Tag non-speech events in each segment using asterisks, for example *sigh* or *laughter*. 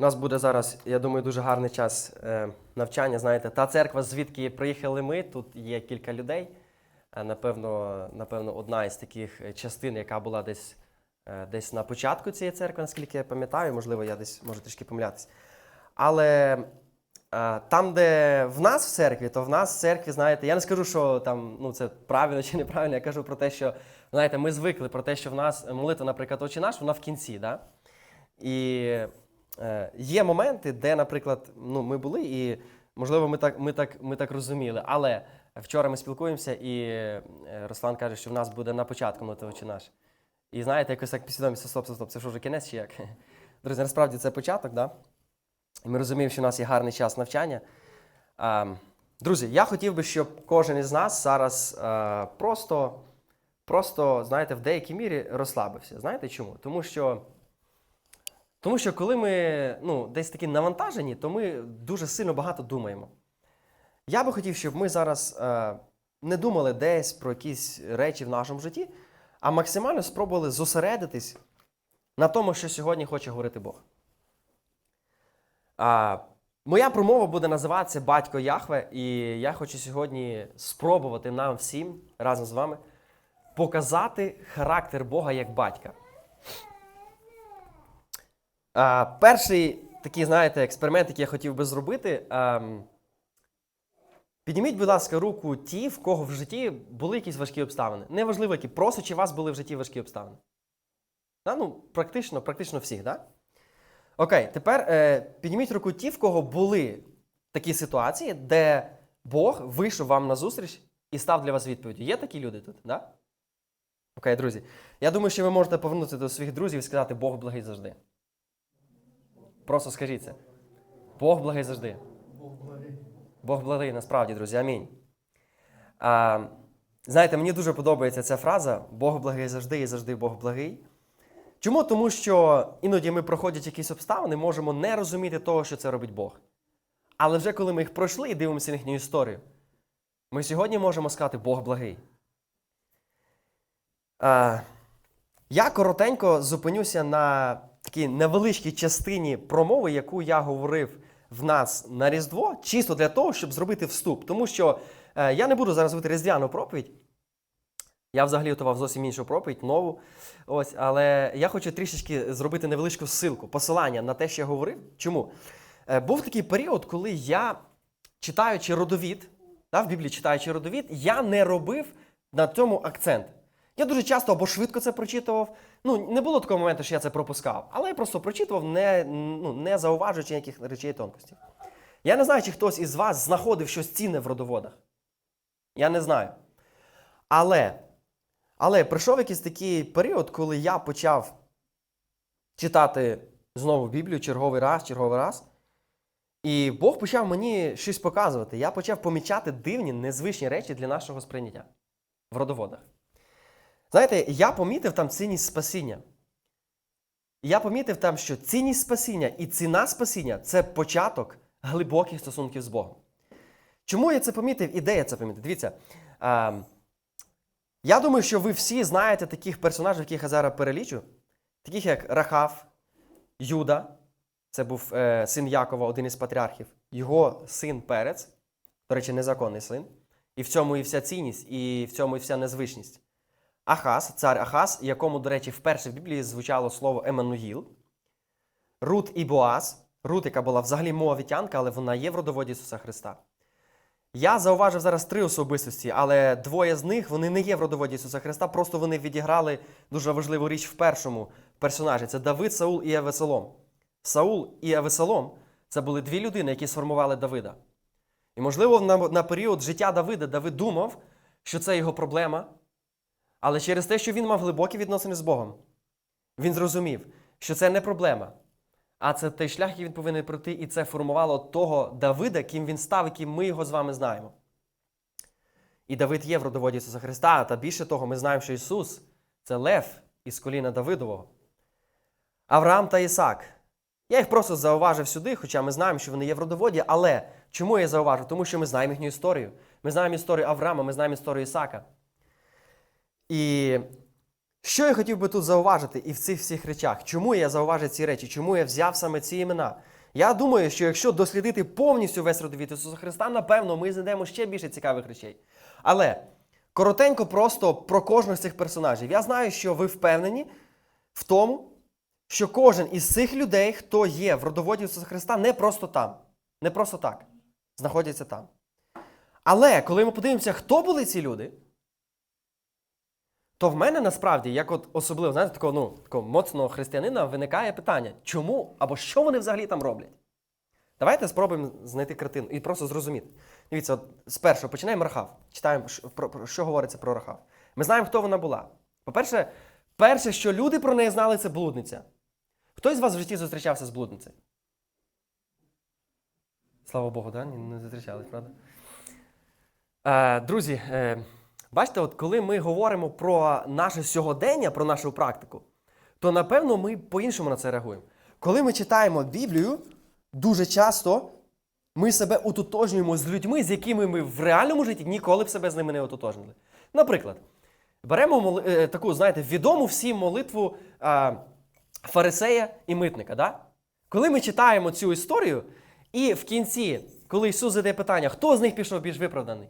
У нас буде зараз, я думаю, дуже гарний час е, навчання. Знаєте, та церква, звідки приїхали ми, тут є кілька людей. Е, Напевно, напевно, одна із таких е, частин, яка була десь, десь на початку цієї церкви, наскільки я пам'ятаю, можливо, я десь можу трішки помилятися. Але там, де в нас в церкві, то в нас в церкві, знаєте, я не скажу, що там ну, це правильно чи неправильно, я кажу про те, що знаєте, ми звикли про те, що в нас молитва, наприклад, «Отче наш, вона в кінці. Да? І є моменти, де, наприклад, ну, ми були, і можливо, ми так, ми, так, ми так розуміли. Але вчора ми спілкуємося, і е, Руслан каже, що в нас буде на початку молитва наш. І знаєте, якось так підсвідомість, стоп, стоп, стоп, це вже кінець чи як? *laughs* Друзі, насправді це початок, да? І ми розуміємо, що в нас є гарний час навчання. Друзі, я хотів би, щоб кожен із нас зараз а, просто, просто, знаєте, в деякій мірі розслабився. Знаєте чому? Тому що. Тому що коли ми ну, десь такі навантажені, то ми дуже сильно багато думаємо. Я би хотів, щоб ми зараз е, не думали десь про якісь речі в нашому житті, а максимально спробували зосередитись на тому, що сьогодні хоче говорити Бог. А, моя промова буде називатися Батько Яхве, і я хочу сьогодні спробувати нам всім разом з вами показати характер Бога як батька. А, перший такий, знаєте, експеримент, який я хотів би зробити. ем, підніміть, будь ласка, руку ті, в кого в житті були якісь важкі обставини. Неважливо, які, просто чи у вас були в житті важкі обставини. Да? Ну, практично, практично всіх, так? Да? Окей, тепер е, підніміть руку ті, в кого були такі ситуації, де Бог вийшов вам на зустріч і став для вас відповіддю. Є такі люди тут, да? Окей, друзі. Я думаю, що ви можете повернутися до своїх друзів і сказати, Бог благий завжди. Просто скажіть це. Бог благий завжди. Бог благий, насправді, друзі. Амінь. А, знаєте, мені дуже подобається ця фраза Бог благий завжди і завжди Бог благий. Чому? Тому що іноді ми проходять якісь обставини, можемо не розуміти того, що це робить Бог. Але вже коли ми їх пройшли і дивимося на їхню історію, ми сьогодні можемо сказати Бог благий. А, я коротенько зупинюся на такій невеличкій частині промови, яку я говорив в нас на Різдво, чисто для того, щоб зробити вступ. Тому що е, я не буду зараз робити різдвяну проповідь. Я взагалі готував зовсім іншу проповідь, нову. Ось, але я хочу трішечки зробити невеличку ссылку, посилання на те, що я говорив. Чому? Е, був такий період, коли я, читаючи родовід, да, в Біблії читаючи родовід, я не робив на цьому акцент. Я дуже часто або швидко це прочитував. Ну, не було такого моменту, що я це пропускав, але я просто прочитував, не, ну, не зауважуючи ніяких речей і тонкостей. Я не знаю, чи хтось із вас знаходив щось цінне в родоводах. Я не знаю. Але, але прийшов якийсь такий період, коли я почав читати знову Біблію черговий раз, черговий раз. І Бог почав мені щось показувати. Я почав помічати дивні, незвичні речі для нашого сприйняття в родоводах. Знаєте, я помітив там цінність спасіння. Я помітив там, що цінність спасіння і ціна спасіння це початок глибоких стосунків з Богом. Чому я це помітив і де я це помітив? Дивіться. А, я думаю, що ви всі знаєте таких персонажів, яких я зараз перелічу, таких як Рахав, Юда, це був е, син Якова, один із патріархів, його син Перець, до речі, незаконний син. І в цьому і вся цінність, і в цьому і вся незвичність. Ахаз, цар Ахаз, якому, до речі, вперше в Біблії звучало слово Еммануїл. Рут і Боаз. Рут, яка була взагалі моавітянка, але вона є в родоводі Ісуса Христа. Я зауважив зараз три особистості, але двоє з них вони не є в родоводі Ісуса Христа, просто вони відіграли дуже важливу річ в першому персонажі. Це Давид, Саул і Авесолом. Саул і Авесолом це були дві людини, які сформували Давида. І, можливо, на період життя Давида Давид думав, що це його проблема. Але через те, що він мав глибокі відносини з Богом, він зрозумів, що це не проблема, а це той шлях, який він повинен пройти, і це формувало того Давида, ким він став, яким ми його з вами знаємо. І Давид є в родоводі Ісуса Христа, та більше того, ми знаємо, що Ісус це Лев із коліна Давидового. Авраам та Ісак. Я їх просто зауважив сюди, хоча ми знаємо, що вони є в родоводі, але чому я зауважив? Тому що ми знаємо їхню історію. Ми знаємо історію Авраама, ми знаємо історію Ісака. І Що я хотів би тут зауважити і в цих всіх речах? Чому я зауважив ці речі? Чому я взяв саме ці імена? Я думаю, що якщо дослідити повністю весь родовід Ісуса Христа, напевно, ми знайдемо ще більше цікавих речей. Але коротенько просто про кожного з цих персонажів. Я знаю, що ви впевнені в тому, що кожен із цих людей, хто є в родоводі Ісуса Христа, не просто там, не просто так, знаходяться там. Але коли ми подивимося, хто були ці люди, то в мене насправді, як от особливо, знаєте, такого, ну, такого моцного християнина виникає питання, чому або що вони взагалі там роблять? Давайте спробуємо знайти картину і просто зрозуміти. Дивіться, от спершу починаємо Рахав. Читаємо, що- про, що говориться про Рахав. Ми знаємо, хто вона була. По-перше, перше, що люди про неї знали, це блудниця. Хто із вас в житті зустрічався з блудницею? Слава Богу, да? Не зустрічались, правда? Е, друзі, е, бачите, от коли ми говоримо про наше сьогодення, про нашу практику, то напевно ми по-іншому на це реагуємо. Коли ми читаємо Біблію, дуже часто ми себе утотожнюємо з людьми, з якими ми в реальному житті ніколи б себе з ними не ототожнили. Наприклад, беремо е, таку, знаєте, відому всім молитву е, фарисея і митника. Да? Коли ми читаємо цю історію, і в кінці, коли Ісус задає питання, хто з них пішов більш виправданий?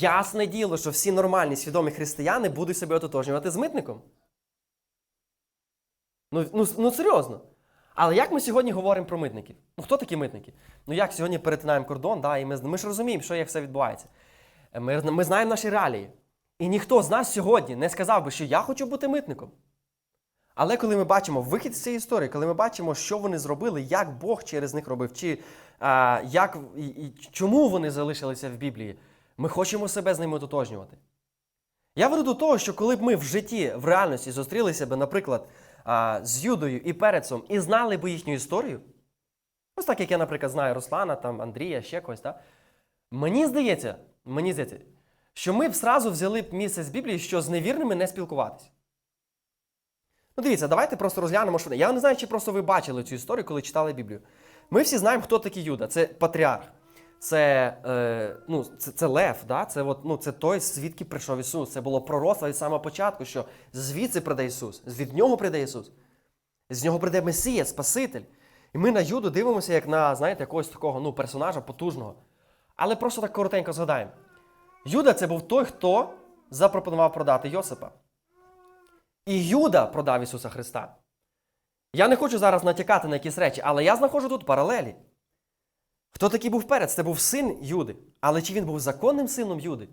Ясне діло, що всі нормальні свідомі християни будуть себе ототожнювати з митником. Ну, ну, ну серйозно. Але як ми сьогодні говоримо про митників? Ну хто такі митники? Ну як сьогодні перетинаємо кордон, да, і ми, ми ж розуміємо, що як все відбувається. Ми, ми знаємо наші реалії. І ніхто з нас сьогодні не сказав би, що я хочу бути митником. Але коли ми бачимо вихід з цієї історії, коли ми бачимо, що вони зробили, як Бог через них робив, чи а, як, і, і чому вони залишилися в Біблії, ми хочемо себе з ними ототожнювати. Я веду до того, що коли б ми в житті, в реальності зустрілися б, наприклад, з Юдою і Перецом і знали б їхню історію, ось так як я, наприклад, знаю Руслана, там, Андрія, ще когось, так? мені здається, мені здається, що ми б зразу взяли б місце з Біблії, що з невірними не спілкуватися. Ну, дивіться, давайте просто розглянемо, що. Я не знаю, чи просто ви бачили цю історію, коли читали Біблію. Ми всі знаємо, хто такий Юда. Це патріарх. Це, е, ну, це, це Лев, да? це, от, ну, це той, звідки прийшов Ісус. Це було пророцтво від самого початку, що звідси прийде Ісус, від нього прийде Ісус. З нього прийде Месія, Спаситель. І ми на Юду дивимося як на, знаєте, якогось такого ну, персонажа потужного. Але просто так коротенько згадаємо. Юда це був той, хто запропонував продати Йосипа. І Юда продав Ісуса Христа. Я не хочу зараз натякати на якісь речі, але я знаходжу тут паралелі. Хто такий був перець? Це був син Юди. Але чи він був законним сином Юди?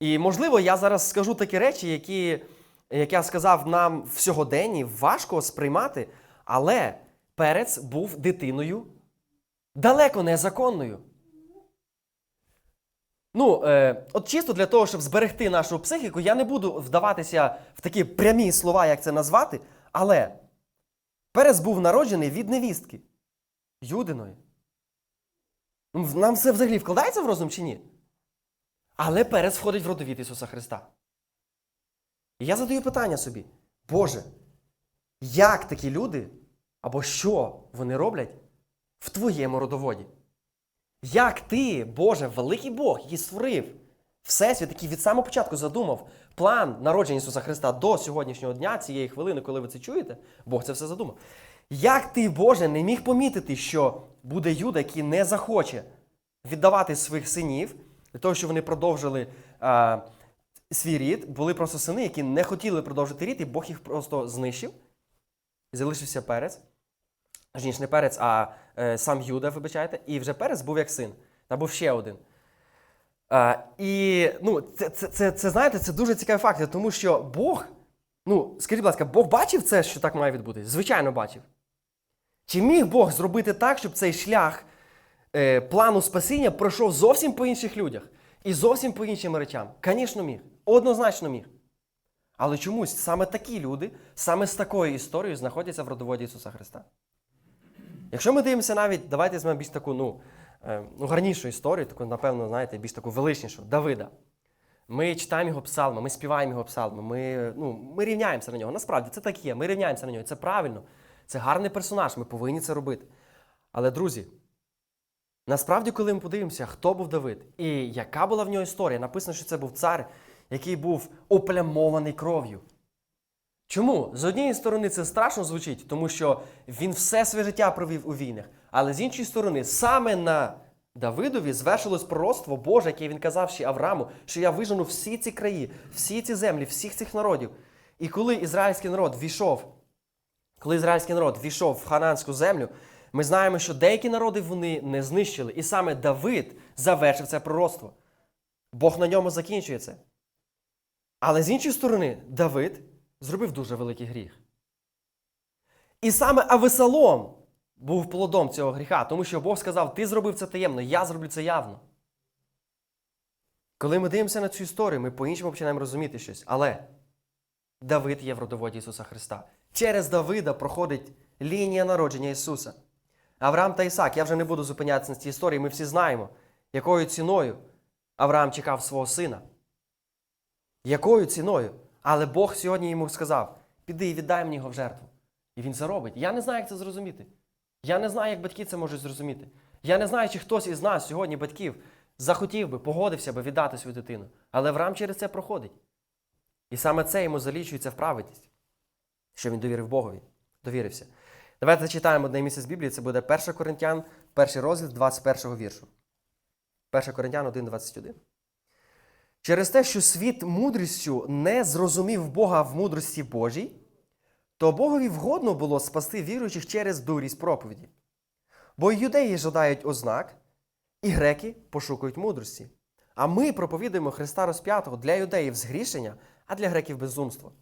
І, можливо, я зараз скажу такі речі, які, як я сказав, нам в сьогоденні важко сприймати, але перець був дитиною далеко незаконною. Ну, е, от чисто для того, щоб зберегти нашу психіку, я не буду вдаватися в такі прямі слова, як це назвати, але Перес був народжений від невістки Юдиної. Ну, Нам це взагалі вкладається в розум чи ні? Але Перес входить в родовід Ісуса Христа. І я задаю питання собі: Боже, як такі люди або що вони роблять в твоєму родоводі? Як ти, Боже, великий Бог, який створив Всесвіт, який від самого початку задумав план народження Ісуса Христа до сьогоднішнього дня, цієї хвилини, коли ви це чуєте, Бог це все задумав. Як ти, Боже, не міг помітити, що буде Юда, який не захоче віддавати своїх синів для того, щоб вони продовжили а, свій рід, були просто сини, які не хотіли продовжити рід, і Бог їх просто знищив. І залишився перець. Точніше, не перець, а е, сам Юда, вибачайте, і вже перець був як син. Та був ще один. Е, і ну, це, це, це, це, знаєте, це дуже цікавий факт, тому що Бог, ну, скажіть, будь ласка, Бог бачив це, що так має відбутися? Звичайно, бачив. Чи міг Бог зробити так, щоб цей шлях е, плану спасіння пройшов зовсім по інших людях і зовсім по іншим речам? Звісно, міг. Однозначно міг. Але чомусь саме такі люди, саме з такою історією знаходяться в родоводі Ісуса Христа. Якщо ми дивимося навіть, давайте візьмемо більш таку ну, е, ну, гарнішу історію, таку, напевно, знаєте, більш таку величнішу, Давида. Ми читаємо його псалми, ми співаємо його псалми, ми, ну, ми рівняємося на нього. Насправді це так є. Ми рівняємося на нього. Це правильно. Це гарний персонаж, ми повинні це робити. Але, друзі, насправді, коли ми подивимося, хто був Давид і яка була в нього історія, написано, що це був цар, який був оплямований кров'ю. Чому? З однієї сторони це страшно звучить, тому що він все своє життя провів у війнах. Але з іншої сторони, саме на Давидові звершилось пророцтво Боже, яке він казав ще Аврааму, що я вижену всі ці краї, всі ці землі, всіх цих народів. І коли ізраїльський народ війшов, коли ізраїльський народ війшов в хананську землю, ми знаємо, що деякі народи вони не знищили. І саме Давид завершив це пророцтво. Бог на ньому закінчує це. Але з іншої сторони, Давид зробив дуже великий гріх. І саме Авесалом був плодом цього гріха, тому що Бог сказав: Ти зробив це таємно, я зроблю це явно. Коли ми дивимося на цю історію, ми по-іншому починаємо розуміти щось. Але Давид є в родоводі Ісуса Христа. Через Давида проходить лінія народження Ісуса. Авраам та Ісак, я вже не буду зупинятися на цій історії, ми всі знаємо, якою ціною Авраам чекав свого сина. Якою ціною? Але Бог сьогодні йому сказав: піди і віддай мені його в жертву. І він це робить. Я не знаю, як це зрозуміти. Я не знаю, як батьки це можуть зрозуміти. Я не знаю, чи хтось із нас сьогодні, батьків, захотів би, погодився би віддати свою дитину. Але Авраам через це проходить. І саме це йому залічується в праведність, що він довірив Богові, довірився. Давайте зачитаємо одне місце з Біблії, це буде 1 Коринтян, перший розділ 21 віршу. 1 Коринтян 1, 21. Через те, що світ мудрістю не зрозумів Бога в мудрості Божій, то Богові вгодно було спасти віруючих через дурість проповіді. Бо юдеї жадають ознак, і греки пошукують мудрості. А ми проповідуємо Христа розп'ятого для юдеїв згрішення, а для греків безумство.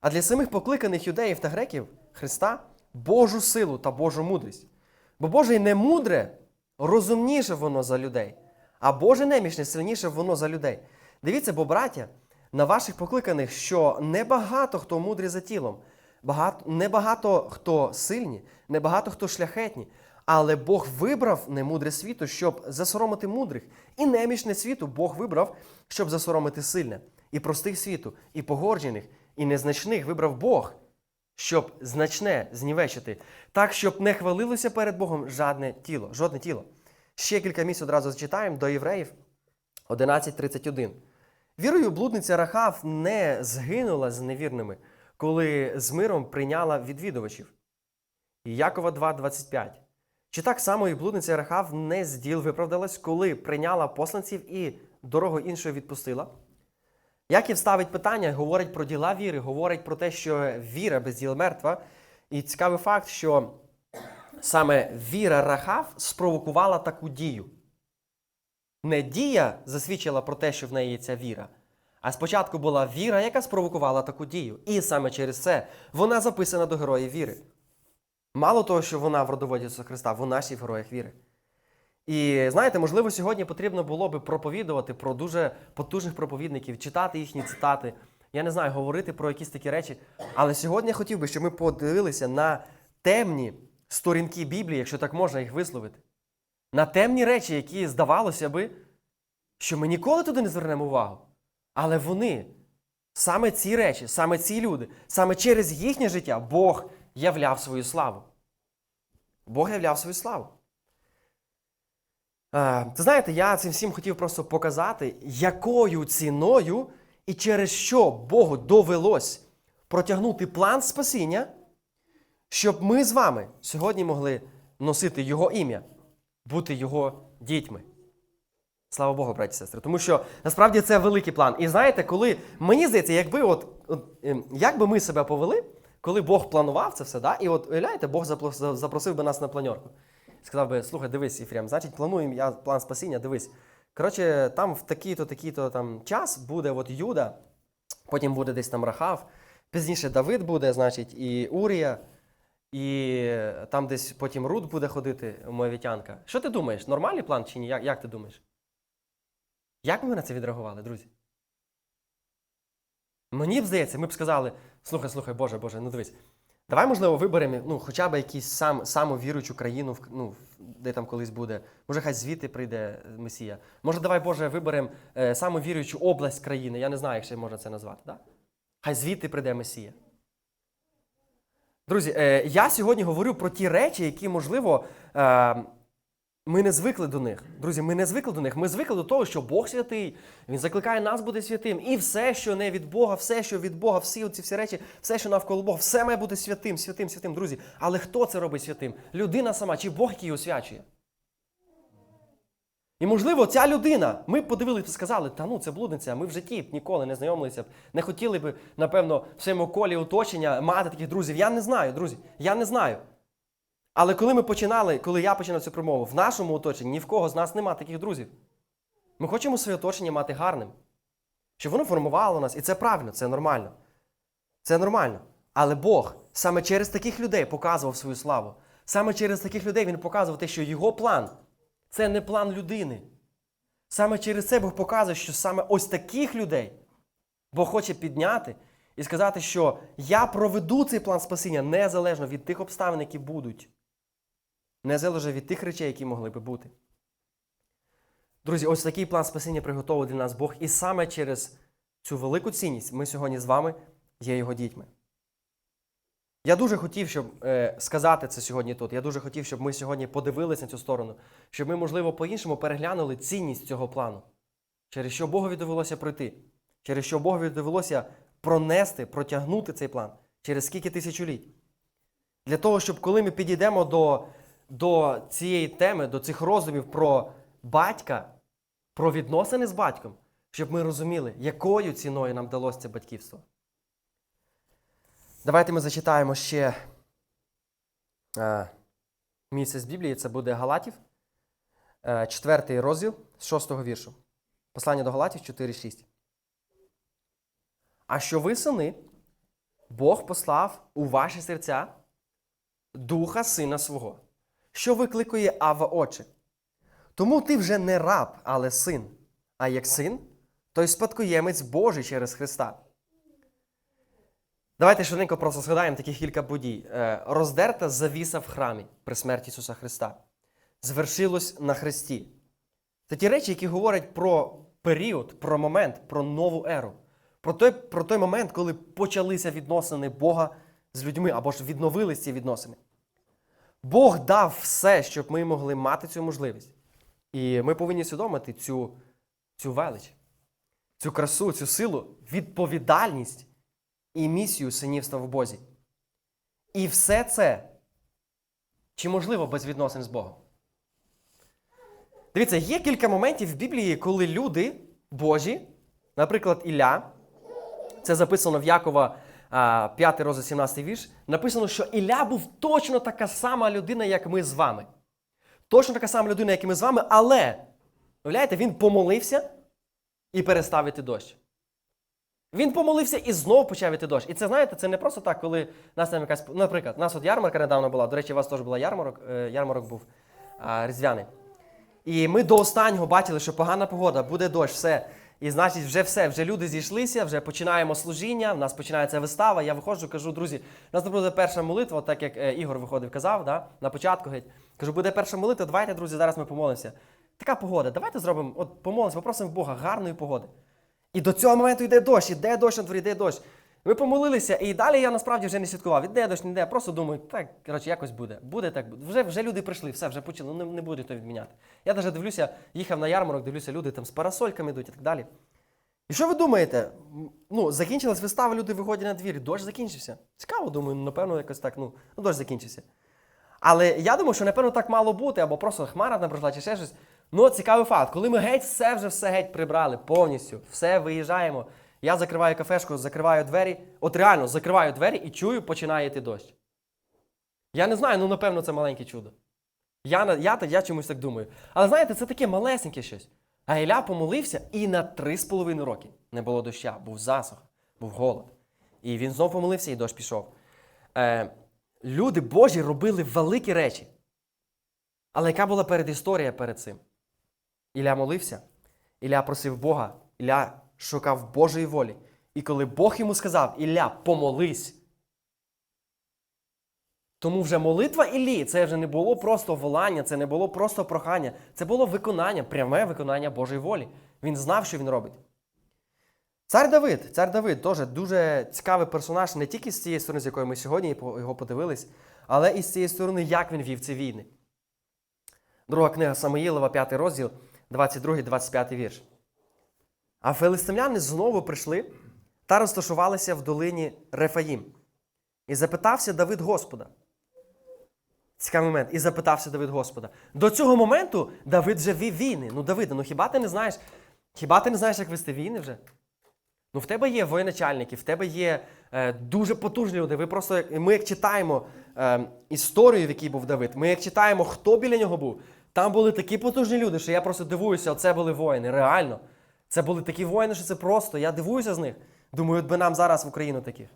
А для самих покликаних юдеїв та греків Христа Божу силу та Божу мудрість. Бо Боже й не мудре, розумніше воно за людей, а Боже немічне сильніше воно за людей. Дивіться, бо, браття, на ваших покликаних, що небагато хто мудрий за тілом, багато, небагато хто сильні, небагато хто шляхетні, але Бог вибрав немудре світу, щоб засоромити мудрих, і немічне світу Бог вибрав, щоб засоромити сильне, і простих світу, і погорджених, і незначних вибрав Бог, щоб значне знівечити, так, щоб не хвалилося перед Богом жодне тіло, жодне тіло. Ще кілька місць одразу зачитаємо до євреїв 11.31. Вірою блудниця Рахав не згинула з невірними, коли з миром прийняла відвідувачів. Якова 2.25. Чи так само і блудниця Рахав не з діл виправдалась, коли прийняла посланців і дорогу іншою відпустила? Яків ставить питання, говорить про діла віри, говорить про те, що віра без діл мертва. І цікавий факт, що саме віра Рахав спровокувала таку дію. Не дія засвідчила про те, що в неї є ця віра, а спочатку була віра, яка спровокувала таку дію. І саме через це вона записана до героїв віри. Мало того, що вона в родоводі Ісуса Христа, вона ще й в героях віри. І знаєте, можливо, сьогодні потрібно було би проповідувати про дуже потужних проповідників, читати їхні цитати. Я не знаю, говорити про якісь такі речі. Але сьогодні я хотів би, щоб ми подивилися на темні сторінки Біблії, якщо так можна їх висловити. На темні речі, які здавалося би, що ми ніколи туди не звернемо увагу. Але вони, саме ці речі, саме ці люди, саме через їхнє життя Бог являв свою славу. Бог являв свою славу. Е, Ти знаєте, я цим всім хотів просто показати, якою ціною і через що Богу довелось протягнути план спасіння, щоб ми з вами сьогодні могли носити Його ім'я, бути Його дітьми. Слава Богу, браті і сестри. Тому що насправді це великий план. І знаєте, коли мені здається, якби от, от ем, як би ми себе повели, коли Бог планував це все, да? і от уявляєте, Бог запросив би нас на планерку. Сказав би, слухай, дивись, Єфрем, значить, плануємо я план спасіння, дивись. Коротше, там в такий-то, такий-то там час буде от Юда, потім буде десь там Рахав, пізніше Давид буде, значить, і Урія, і там десь потім Рут буде ходити, Моавітянка. Що ти думаєш, нормальний план чи ні? Як, як ти думаєш? Як ми на це відреагували, друзі? Мені б здається, ми б сказали: слухай, слухай, Боже, Боже, ну дивись, давай, можливо, виберемо ну, хоча б якусь сам, саму віруючу країну, ну, де там колись буде. Може, хай звідти прийде Месія. Може, давай, Боже, виберемо е, саму віруючу область країни. Я не знаю, як ще можна це назвати. Да? Хай звідти прийде Месія. Друзі, е, я сьогодні говорю про ті речі, які, можливо, е, ми не звикли до них. Друзі, ми не звикли до них. Ми звикли до того, що Бог святий. Він закликає нас бути святим. І все, що не від Бога, все, що від Бога, всі ці всі речі, все, що навколо Бога, все має бути святим, святим, святим, друзі. Але хто це робить святим? Людина сама чи Бог, який освячує? І, можливо, ця людина, ми подивилися і сказали, та ну це блудниця, ми в житті ніколи не знайомилися б, не хотіли б, напевно, в своєму колі оточення мати таких друзів. Я не знаю, друзі, я не знаю. Але коли ми починали, коли я починав цю промову, в нашому оточенні ні в кого з нас нема таких друзів. Ми хочемо своє оточення мати гарним, щоб воно формувало нас. І це правильно, це нормально. Це нормально. Але Бог саме через таких людей показував свою славу. Саме через таких людей Він показував те, що його план це не план людини. Саме через це Бог показує, що саме ось таких людей Бог хоче підняти і сказати, що я проведу цей план спасіння незалежно від тих обставин, які будуть. Незалежно від тих речей, які могли би бути. Друзі, ось такий план спасіння приготовив для нас Бог. І саме через цю велику цінність ми сьогодні з вами є його дітьми. Я дуже хотів, щоб е, сказати це сьогодні тут. Я дуже хотів, щоб ми сьогодні подивилися на цю сторону, щоб ми, можливо, по-іншому переглянули цінність цього плану, через що Богові довелося пройти, через що Богові довелося пронести, протягнути цей план через скільки тисячоліть. Для того, щоб коли ми підійдемо до, до цієї теми, до цих роздумів про батька, про відносини з батьком, щоб ми розуміли, якою ціною нам вдалося це батьківство. Давайте ми зачитаємо ще е, місце з Біблії. Це буде Галатів, е, 4 розділ з 6 віршу. Послання до Галатів 4,6. А що ви, сини, Бог послав у ваші серця духа сина свого, що викликує Ава Отче. Тому ти вже не раб, але син. А як син, то й спадкоємець Божий через Христа. Давайте швиденько просто згадаємо таких кілька подій. Е, Роздерта завіса в храмі при смерті Ісуса Христа. Звершилось на Христі. Це ті речі, які говорять про період, про момент, про нову еру. Про той, про той момент, коли почалися відносини Бога з людьми або ж відновились ці відносини. Бог дав все, щоб ми могли мати цю можливість. І ми повинні усвідомити цю, цю велич, цю красу, цю силу, відповідальність і місію синівства в Бозі. І все це чи можливо без відносин з Богом? Дивіться, є кілька моментів в Біблії, коли люди Божі, наприклад, Ілля, це записано в Якова 5 розділ 17 вірш, написано, що Ілля був точно така сама людина, як ми з вами. Точно така сама людина, як і ми з вами, але, уявляєте, він помолився і перестав іти дощ. Він помолився і знов почав іти дощ. І це, знаєте, це не просто так, коли нас там якась. Наприклад, у нас от ярмарка недавно була. До речі, у вас теж була ярмарок, е, ярмарок був різдвяний. І ми до останнього бачили, що погана погода, буде дощ, все. І значить, вже все, вже люди зійшлися, вже починаємо служіння, в нас починається вистава. Я виходжу, кажу, друзі, у нас буде перша молитва, так як е, Ігор виходив, казав, да, на початку геть. Кажу, буде перша молитва, давайте, друзі, зараз ми помолимося. Така погода, давайте зробимо, от помолимося, попросимо Бога гарної погоди. І до цього моменту йде дощ, іде дощ на дворі, йде дощ. Ми помолилися, і далі я насправді вже не святкував. Іде дощ, не йде. Просто думаю, так, коротше, якось буде. Буде так. буде. Вже, вже люди прийшли, все, вже почали, ну не, не буде то відміняти. Я навіть дивлюся, їхав на ярмарок, дивлюся, люди там з парасольками йдуть і так далі. І що ви думаєте? Ну, закінчилась вистава, люди виходять на двір, дощ закінчився. Цікаво, думаю, напевно, якось так, ну, ну дощ закінчився. Але я думаю, що напевно так мало бути, або просто хмара не пройшла, чи ще щось. Ну, цікавий факт, коли ми геть все вже все геть прибрали, повністю, все виїжджаємо. Я закриваю кафешку, закриваю двері, от реально закриваю двері і чую, починає йти дощ. Я не знаю, ну напевно, це маленьке чудо. Я, я, я чомусь так думаю. Але знаєте, це таке малесеньке щось. А Ілля помолився і на три з половиною роки не було доща, був засух, був голод. І він знов помолився, і дощ пішов. Е, люди Божі робили великі речі. Але яка була передісторія перед цим? Ілля молився, Ілля просив Бога, Ілля шукав Божої волі. І коли Бог йому сказав, Ілля, помолись. Тому вже молитва Іллі це вже не було просто волання, це не було просто прохання, це було виконання, пряме виконання Божої волі. Він знав, що він робить. Цар Давид, цар Давид теж дуже цікавий персонаж не тільки з цієї сторони, з якої ми сьогодні його подивились, але і з цієї сторони, як він вів ці війни. Друга книга Самоїлова, 5 розділ, 22-25 вірш. А филистимляни знову прийшли та розташувалися в долині Рефаїм. І запитався Давид Господа. Цікавий момент. І запитався Давид Господа. До цього моменту Давид вже вів війни. Ну, Давиде, ну хіба ти не знаєш? Хіба ти не знаєш, як вести війни вже? Ну, в тебе є воєначальники, в тебе є е, дуже потужні люди. Ви просто, ми як читаємо е, історію, в якій був Давид, ми як читаємо, хто біля нього був. Там були такі потужні люди, що я просто дивуюся, оце були воїни. Реально. Це були такі воїни, що це просто. Я дивуюся з них. Думаю, от би нам зараз в Україну таких.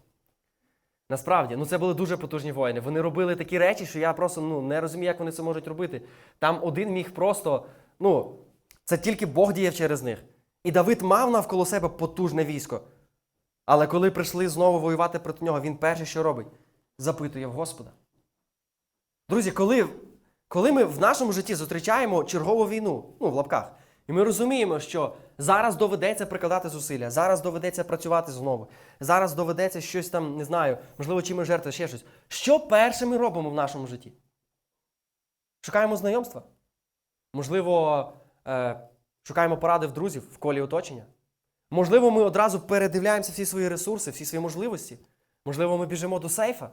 Насправді, ну це були дуже потужні воїни. Вони робили такі речі, що я просто ну, не розумію, як вони це можуть робити. Там один міг просто, ну, це тільки Бог діяв через них. І Давид мав навколо себе потужне військо. Але коли прийшли знову воювати проти нього, він перше, що робить, запитує в Господа. Друзі, коли, коли ми в нашому житті зустрічаємо чергову війну, ну, в лапках, і ми розуміємо, що зараз доведеться прикладати зусилля, зараз доведеться працювати знову, зараз доведеться щось там, не знаю, можливо, чимось жертви, ще щось. Що перше ми робимо в нашому житті? Шукаємо знайомства? Можливо, е, шукаємо поради в друзів в колі оточення? Можливо, ми одразу передивляємося всі свої ресурси, всі свої можливості. Можливо, ми біжимо до сейфа.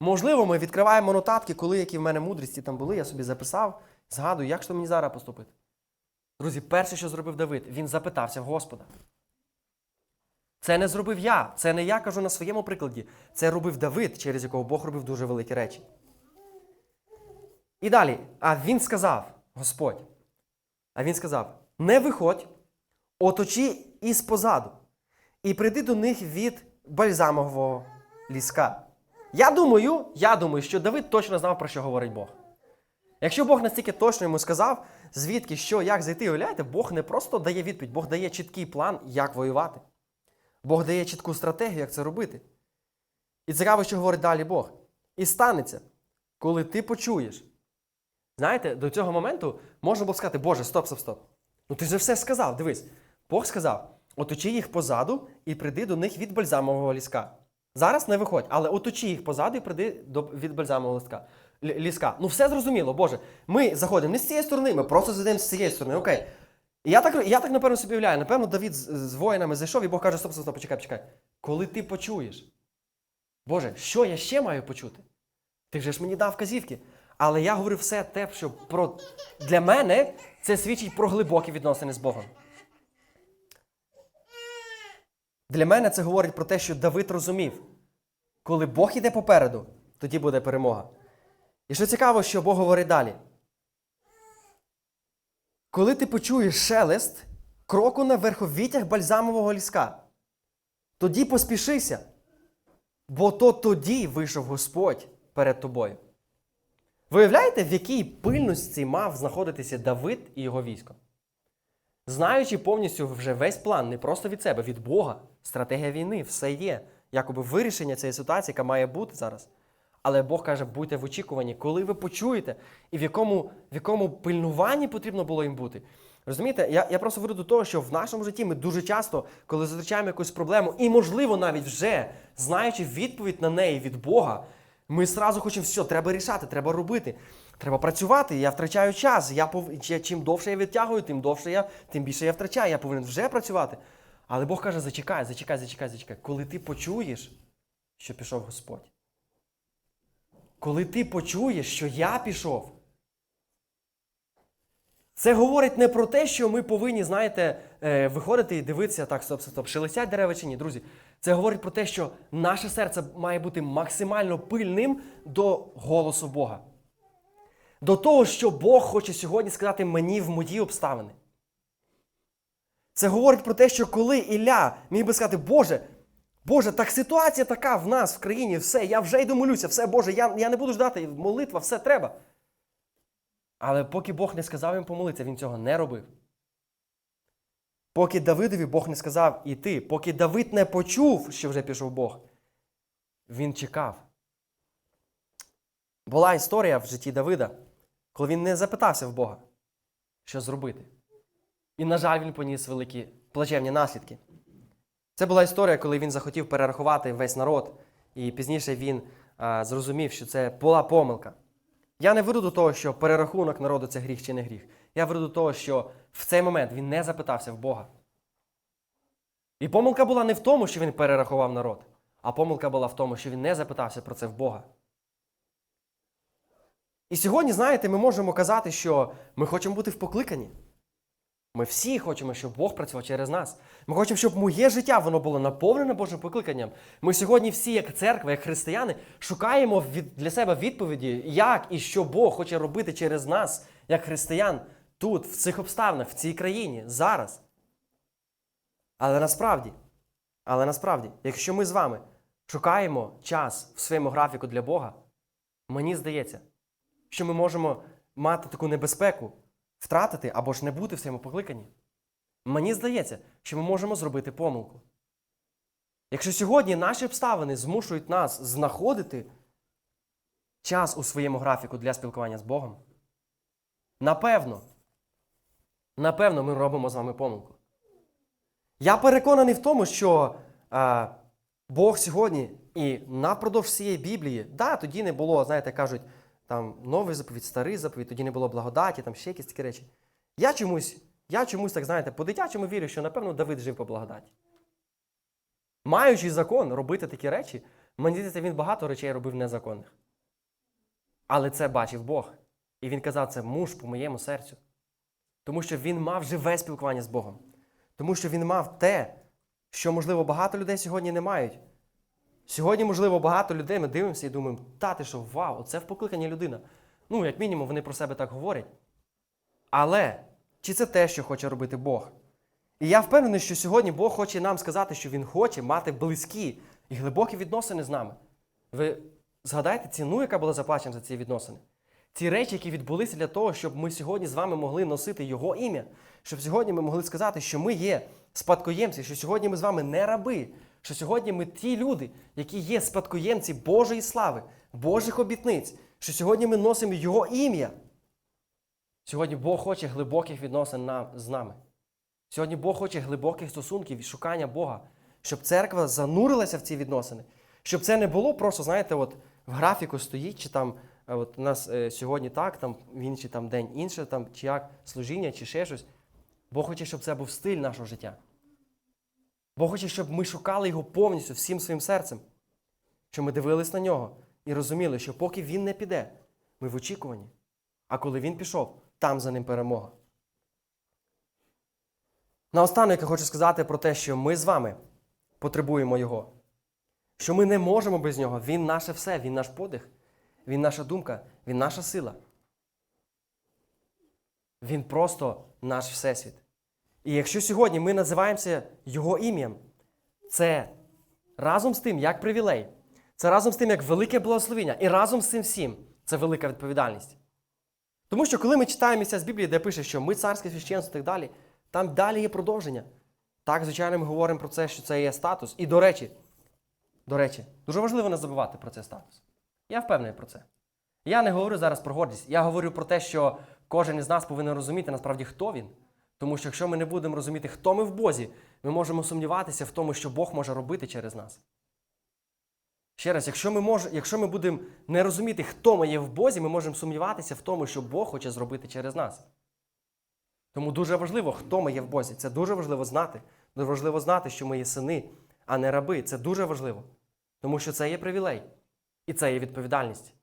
Можливо, ми відкриваємо нотатки, коли які в мене мудрості там були, я собі записав, згадую, як ж то мені зараз поступити. Друзі, перше, що зробив Давид, він запитався в Господа. Це не зробив я, це не я кажу на своєму прикладі. Це робив Давид, через якого Бог робив дуже великі речі. І далі, а він сказав, Господь, а він сказав: не виходь, оточи із позаду, і прийди до них від бальзамового ліска. Я думаю, я думаю, що Давид точно знав, про що говорить Бог. Якщо Бог настільки точно йому сказав, звідки, що, як зайти, уявляєте, Бог не просто дає відповідь, Бог дає чіткий план, як воювати. Бог дає чітку стратегію, як це робити. І цікаво, що говорить далі Бог. І станеться, коли ти почуєш. Знаєте, до цього моменту можна було сказати, Боже, стоп, стоп, стоп. Ну ти ж все сказав, дивись. Бог сказав: оточи їх позаду і прийди до них від бальзамового ліска. Зараз не виходь, але оточи їх позаду і прийди до, від бальзамового ліска. Лі- ліска. Ну все зрозуміло, Боже. Ми заходимо не з цієї сторони, ми просто зайдемо з цієї сторони. Окей. Я так, я так напевно собі уявляю. Напевно, Давід з, з воїнами зайшов, і Бог каже: стоп, стоп, стоп, почекай, почекай. Коли ти почуєш, Боже, що я ще маю почути? Ти вже ж мені дав вказівки. Але я говорю все те, що про... для мене це свідчить про глибокі відносини з Богом. Для мене це говорить про те, що Давид розумів, коли Бог іде попереду, тоді буде перемога. І що цікаво, що Бог говорить далі. Коли ти почуєш шелест кроку на верховітях бальзамового ліска, тоді поспішися, бо то тоді вийшов Господь перед тобою. Ви уявляєте, в якій пильності мав знаходитися Давид і його військо? Знаючи повністю вже весь план, не просто від себе, від Бога, стратегія війни, все є, якоби вирішення цієї ситуації, яка має бути зараз. Але Бог каже, будьте в очікуванні, коли ви почуєте, і в якому, в якому пильнуванні потрібно було їм бути. Розумієте, я, я просто веду до того, що в нашому житті ми дуже часто, коли зустрічаємо якусь проблему, і, можливо, навіть вже знаючи відповідь на неї від Бога, ми зразу хочемо, все, треба рішати, треба робити, треба працювати. Я втрачаю час. Я пов... Чим довше я відтягую, тим довше я, тим більше я втрачаю. Я повинен вже працювати. Але Бог каже: зачекай, зачекай, зачекай, зачекай. Коли ти почуєш, що пішов Господь. Коли ти почуєш, що я пішов. Це говорить не про те, що ми повинні, знаєте, е, виходити і дивитися так, стоп, стоп, стоп, шелестять дерева чи ні, друзі. Це говорить про те, що наше серце має бути максимально пильним до голосу Бога. До того, що Бог хоче сьогодні сказати мені в мої обставини. Це говорить про те, що коли Ілля міг би сказати, Боже, Боже, так ситуація така в нас в країні, все, я вже йду молюся, все, Боже, я, я не буду ждати, молитва, все треба. Але поки Бог не сказав їм помолитися, він цього не робив. Поки Давидові Бог не сказав іти, поки Давид не почув, що вже пішов Бог, він чекав. Була історія в житті Давида, коли він не запитався в Бога, що зробити. І, на жаль, він поніс великі плачевні наслідки. Це була історія, коли він захотів перерахувати весь народ, і пізніше він а, зрозумів, що це була помилка. Я не веду до того, що перерахунок народу це гріх чи не гріх. Я веду до того, що в цей момент він не запитався в Бога. І помилка була не в тому, що він перерахував народ, а помилка була в тому, що він не запитався про це в Бога. І сьогодні, знаєте, ми можемо казати, що ми хочемо бути в покликанні. Ми всі хочемо, щоб Бог працював через нас. Ми хочемо, щоб моє життя воно було наповнене Божим покликанням. Ми сьогодні всі, як церква, як християни, шукаємо від, для себе відповіді, як і що Бог хоче робити через нас, як християн, тут, в цих обставинах, в цій країні, зараз. Але насправді, але насправді, якщо ми з вами шукаємо час в своєму графіку для Бога, мені здається, що ми можемо мати таку небезпеку втратити або ж не бути в своєму покликанні. Мені здається, що ми можемо зробити помилку. Якщо сьогодні наші обставини змушують нас знаходити час у своєму графіку для спілкування з Богом, напевно, напевно, ми робимо з вами помилку. Я переконаний в тому, що а, Бог сьогодні і напродовж всієї Біблії, да, тоді не було, знаєте, кажуть, там новий заповідь, старий заповідь, тоді не було благодаті, там ще якісь такі речі. Я чомусь, я чомусь, так знаєте, по-дитячому вірю, що, напевно, Давид жив по благодаті. Маючи закон робити такі речі, мені здається, він багато речей робив незаконних. Але це бачив Бог. І він казав, це муж по моєму серцю. Тому що він мав живе спілкування з Богом. Тому що він мав те, що, можливо, багато людей сьогодні не мають. Сьогодні, можливо, багато людей ми дивимося і думаємо, та ти що, вау, це в покликанні людина. Ну, як мінімум, вони про себе так говорять. Але чи це те, що хоче робити Бог? І я впевнений, що сьогодні Бог хоче нам сказати, що Він хоче мати близькі і глибокі відносини з нами. Ви згадайте ціну, яка була заплачена за ці відносини. Ці речі, які відбулися для того, щоб ми сьогодні з вами могли носити Його ім'я, щоб сьогодні ми могли сказати, що ми є спадкоємці, що сьогодні ми з вами не раби, що сьогодні ми ті люди, які є спадкоємці Божої слави, Божих обітниць, що сьогодні ми носимо Його ім'я. Сьогодні Бог хоче глибоких відносин з нами. Сьогодні Бог хоче глибоких стосунків і шукання Бога, щоб церква занурилася в ці відносини, щоб це не було просто, знаєте, от в графіку стоїть, чи там е, от у нас е, сьогодні так, там в інший там день інше, там, чи як служіння, чи ще щось. Бог хоче, щоб це був стиль нашого життя. Бог хоче, щоб ми шукали його повністю всім своїм серцем, щоб ми дивились на нього і розуміли, що поки він не піде, ми в очікуванні. А коли він пішов, там за ним перемога. Наостанок я хочу сказати про те, що ми з вами потребуємо Його. Що ми не можемо без нього. Він наше все, Він наш подих, Він наша думка, Він наша сила. Він просто наш всесвіт. І якщо сьогодні ми називаємося Його ім'ям, це разом з тим, як привілей, це разом з тим, як велике благословення, і разом з цим всім це велика відповідальність. Тому що коли ми читаємо місця з Біблії, де пише, що ми царське священство і так далі, там далі є продовження. Так, звичайно, ми говоримо про це, що це є статус. І до речі, до речі, дуже важливо не забувати про цей статус. Я впевнений про це. Я не говорю зараз про гордість. Я говорю про те, що кожен із нас повинен розуміти насправді, хто він. Тому що якщо ми не будемо розуміти, хто ми в Бозі, ми можемо сумніватися в тому, що Бог може робити через нас. Ще раз, якщо ми, мож... якщо ми будемо не розуміти, хто ми є в Бозі, ми можемо сумніватися в тому, що Бог хоче зробити через нас. Тому дуже важливо, хто ми є в Бозі. Це дуже важливо знати. Дуже важливо знати, що ми є сини, а не раби. Це дуже важливо. Тому що це є привілей. І це є відповідальність.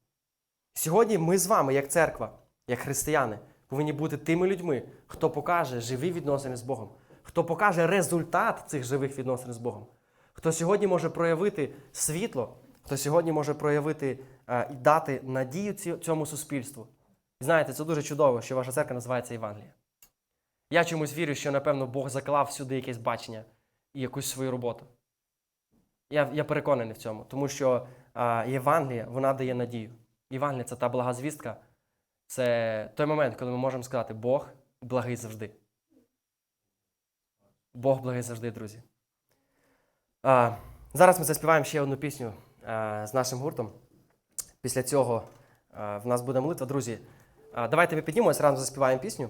Сьогодні ми з вами, як церква, як християни, повинні бути тими людьми, хто покаже живі відносини з Богом, хто покаже результат цих живих відносин з Богом, хто сьогодні може проявити світло, хто сьогодні може проявити е, і дати надію цьому суспільству. І знаєте, це дуже чудово, що ваша церква називається Євангелія. Я чомусь вірю, що, напевно, Бог заклав сюди якесь бачення і якусь свою роботу. Я, я переконаний в цьому, тому що а, Євангелія вона дає надію. Євангелія це та блага звістка, це той момент, коли ми можемо сказати, Бог благий завжди. Бог благий завжди, друзі. А, зараз ми заспіваємо ще одну пісню а, з нашим гуртом. Після цього а, в нас буде молитва, друзі. А, давайте ми піднімемось, разом заспіваємо пісню.